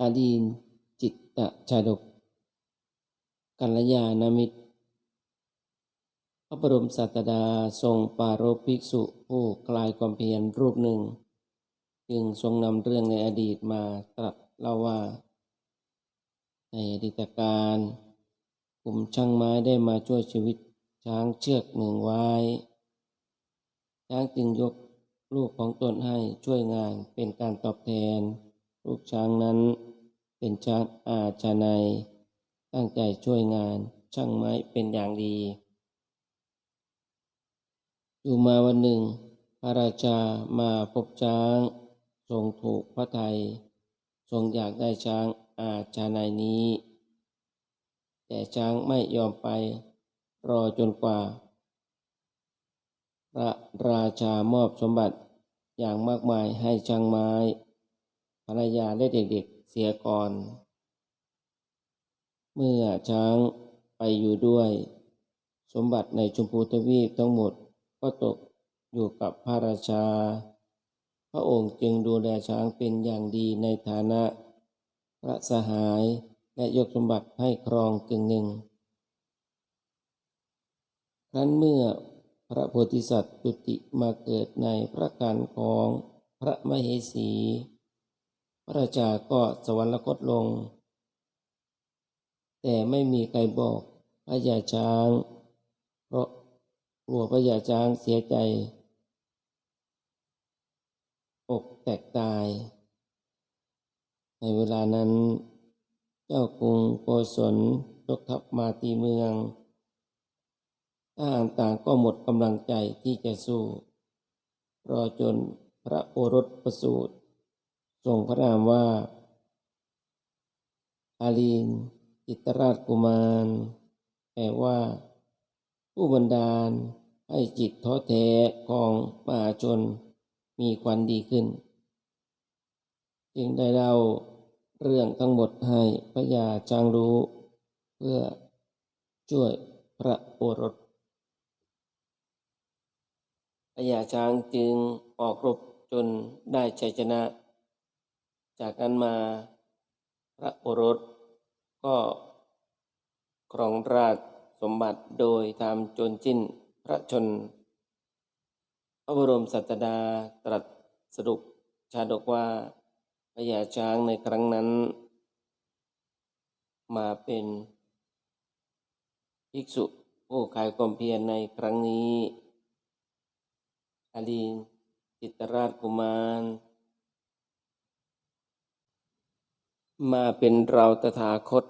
อดีนจิตตชาดก กัลยาณมิตร พระบรมศาสดาทรงปารภภิกษุผู้คลายความเพียรรูปหนึ่ง จึงทรงนำเรื่องในอดีตมาตรัสเล่าว่า ในอดีตการกลุ่มช่างไม้ได้มาช่วยชีวิตช้างเชือกหนึ่งไว้ ช้างจึงยกลูกของตนให้ช่วยงานเป็นการตอบแทน ลูกช้างนั้นเป็นช้างอาชาในยตั้งใจช่วยงานช่างไม้เป็นอย่างดีอยู่มาวันหนึ่ง พระราชามาพบช้าง ทรงถูกพระไทย ทรงอยากได้ช้างอาชาในยนี้ แต่ช้างไม่ยอมไป รอจนกว่า พระราชามอบสมบัติอย่างมากมายให้ช้างไม้ ภรรยาและเด็กๆเสียก่อน เมื่อช้างไปอยู่ด้วย สมบัติในชมพูทวีปทั้งหมดก็ตกอยู่กับพระราชา พระองค์จึงดูแลช้างเป็นอย่างดีในฐานะ พระสหายและยกสมบัติให้ครองกึ่งหนึ่ง ครั้นเมื่อพระโพธิสัตว์จุติมาเกิดในพระกันของพระมเหสี พระราชาก็สวรรคตลง แต่ไม่มีใครบอกพระยาช้าง เพราะกลัวพระยาช้างเสียใจ อกแตกตาย ในเวลานั้น เจ้ากรุงโกศลยกทัพมาตีเมืองทหารต่างก็หมดกำลังใจที่จะสู้ รอจนพระโอรสประสูติ ทรงพระนามว่า อาลีนจิตรราชกุมาร แปลว่า ผู้บันดาลให้จิตท้อแท้ของมหาชนมีควันดีขึ้น จึงได้เล่าเรื่องทั้งหมดให้พระยาจางรู้ เพื่อช่วยพระโอรสพญาช้างจึงออกรบจนได้ชัยชนะ จากนั้นมาพระโอรสก็ครองราชสมบัติโดยทำจนสิ้นพระชน พระบรมศาสดาตรัสสรุปชาดกว่าพญาช้างในครั้งนั้น มาเป็นภิกษุผู้ขายความเพียรในครั้งนี้อลีนจิตรราชกุมาร มาเป็นเราตถาคต